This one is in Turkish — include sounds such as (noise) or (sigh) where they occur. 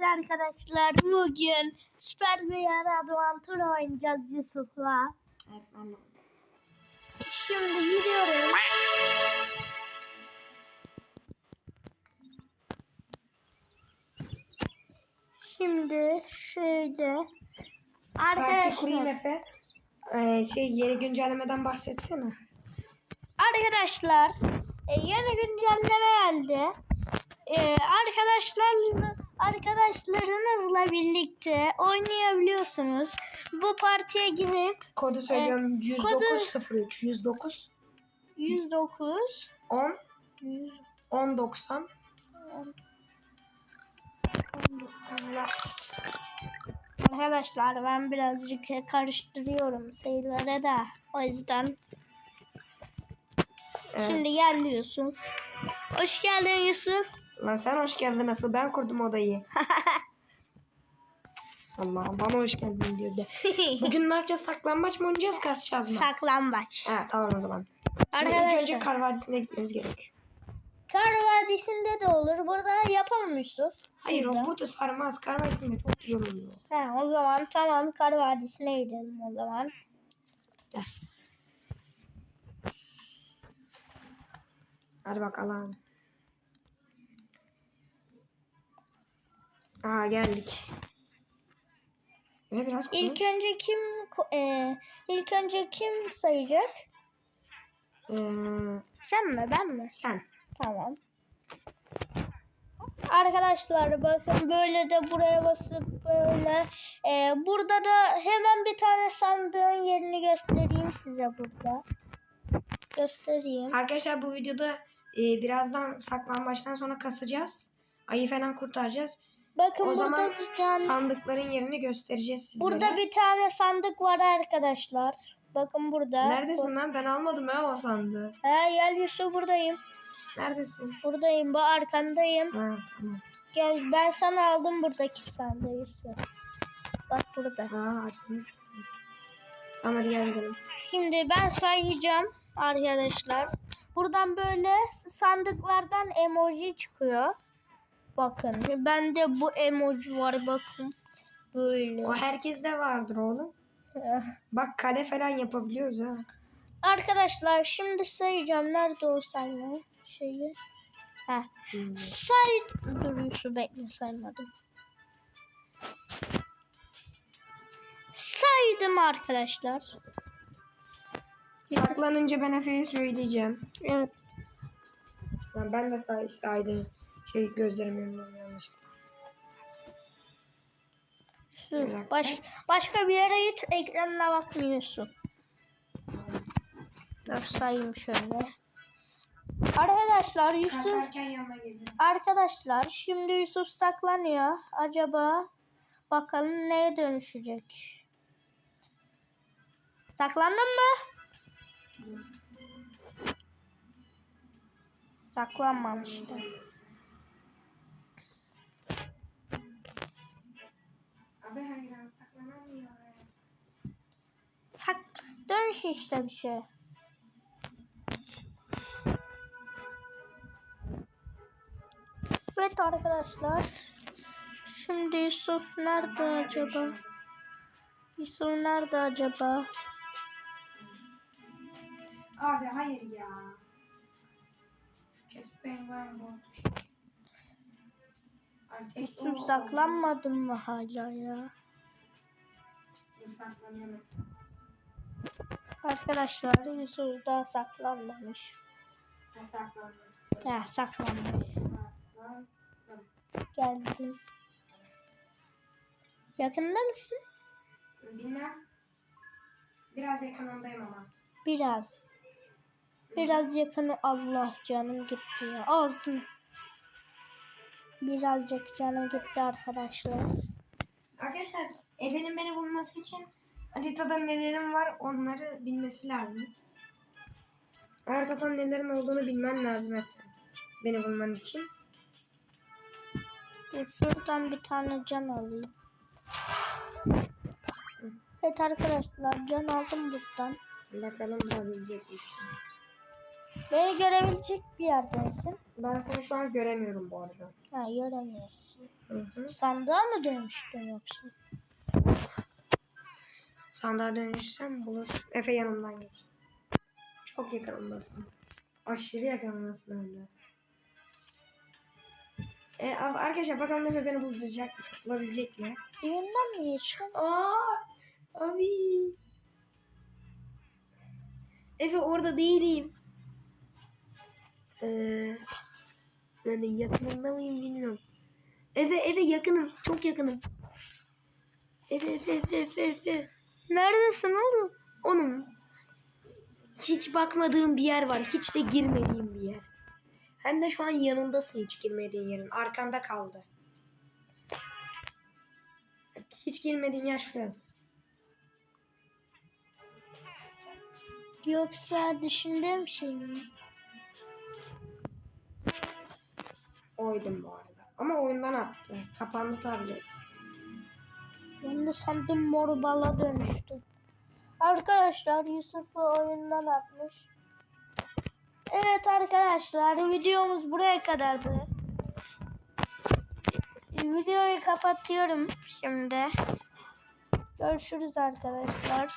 Evet arkadaşlar bugün Süper VR Adventure oynayacağız Yusuf'la. Evet ben. Şimdi gidiyoruz. Şimdi şöyle Parti kurayım arkadaşlar Efe. Ee, şey yeni güncellemeden bahsetsene. arkadaşlar e, yeni güncelleme geldi. E, arkadaşlar arkadaşlarınızla birlikte oynayabiliyorsunuz. Bu partiye girip Kodu söylüyorum. Ee, 10903 109 109 10 100 10 90 Arkadaşlar ben birazcık karıştırıyorum sayıları da o yüzden Evet. şimdi gel Yusuf. Hoş geldin Yusuf. Lan sen hoş geldin nasıl? Ben kurdum odayı. (laughs) Allah bana hoş geldin diyor de. (laughs) Bugün ne yapacağız? Saklambaç mı oynayacağız? Kasacağız mı? Saklambaç. ha tamam o zaman. Ama İlk önce Arkadaşlar Kar Vadisi'ne gitmemiz gerek. Kar Vadisi'nde de olur. Burada yapalım Yusuf. Hayır o burada sarmaz. Kar Vadisi'nde çok iyi oluyor. Ha, o zaman tamam Kar Vadisi'ne gidelim o zaman. Gel. Hadi bakalım. Aa geldik. Ve biraz İlk konuş. önce kim e, ilk önce kim sayacak? Ee, Sen mi ben mi? sen. Tamam. Arkadaşlar bakın böyle de buraya basıp böyle e, burada da hemen bir tane sandığın yerini göstereyim size burada. Göstereyim. Arkadaşlar bu videoda e, birazdan saklambaçtan sonra kasacağız. Ayı falan kurtaracağız. Bakın O burada zaman bir tane sandıkların yerini göstereceğiz sizlere. burada bir tane sandık var arkadaşlar. Bakın burada. Neredesin lan? Ben almadım ha o sandığı. He gel Yusuf buradayım. Neredesin? Buradayım. Bu arkandayım. Ha tamam. Gel ben sana aldım buradaki sandığı Yusuf. Bak burada. Ha açılmış. Tamam hadi gel gidelim. Şimdi ben sayacağım arkadaşlar. Buradan böyle sandıklardan emoji çıkıyor. Bakın bende bu emoji var bakın. Böyle. O herkeste vardır oğlum. Bak kale falan yapabiliyoruz ha. Arkadaşlar şimdi sayacağım. Nerede o sayma şeyi? Heh. Şimdi. Say... Dur Yusuf bekle saymadım. Saydım arkadaşlar. Saklanınca ben Efe'ye söyleyeceğim. Evet. Ben, ben de say, saydım. Şey gözlerim yanıyor yanlış. Dakika. baş, başka bir yere git ekranına bakmıyorsun. Dur sayayım şöyle. Arkadaşlar Yusuf. Arkadaşlar şimdi Yusuf saklanıyor. Acaba bakalım neye dönüşecek? Saklandın mı? Saklanmamıştı. Dönüş işte bir şey. Evet arkadaşlar. Şimdi Yusuf nerede acaba? Yusuf nerede acaba? Abi hayır ya. Şu kes penguen bozmuş. Ateş Yusuf saklanmadın mı hala ya? Saklanıyorum. Arkadaşlar Yusuf daha saklanmamış. Ha saklandım. Ya saklanmış. Saklan. Geldim. Yakında mısın? Bilmem. Biraz yakınındayım ama. Biraz. Biraz yakını Allah canım gitti ya. Aldım. Birazcık canım gitti arkadaşlar. Arkadaşlar Efe'nin beni bulması için haritada nelerim var onları bilmesi lazım. Haritada nelerin olduğunu bilmen lazım Efe. Beni bulman için. Şuradan bir tane can alayım. Evet arkadaşlar can aldım buradan. Bakalım bulabilecek misin? Beni görebilecek bir yerdesin. Ben seni şu an göremiyorum bu arada. Ha göremiyorsun. Hı hı. Sandığa mı dönüştün yoksa? Sandığa dönüşsem bulur. Efe yanımdan geç. Çok yakınımdasın. Aşırı yakınımdasın öyle. E, ab- arkadaşlar bakalım Efe beni bulacak mı? Bulabilecek mi? Dibinden mi geçtin? Aa, abi. Efe orada değilim. Ee, yani yakınında mıyım bilmiyorum. Efe Efe yakınım. Çok yakınım. Efe Efe Efe Efe Efe. Neredesin oğlum? Onun hiç bakmadığım bir yer var. Hiç de girmediğim bir yer. Hem de şu an yanındasın hiç girmediğin yerin. Arkanda kaldı. Hiç girmediğin yer şurası. Yoksa düşündüğüm şey mi? Oydum bu arada. Ama oyundan attı. Kapandı tablet. Ben de sandım mor bala dönüştü. Arkadaşlar Yusuf'u oyundan atmış. Evet arkadaşlar videomuz buraya kadardı. Videoyu kapatıyorum şimdi. Görüşürüz arkadaşlar.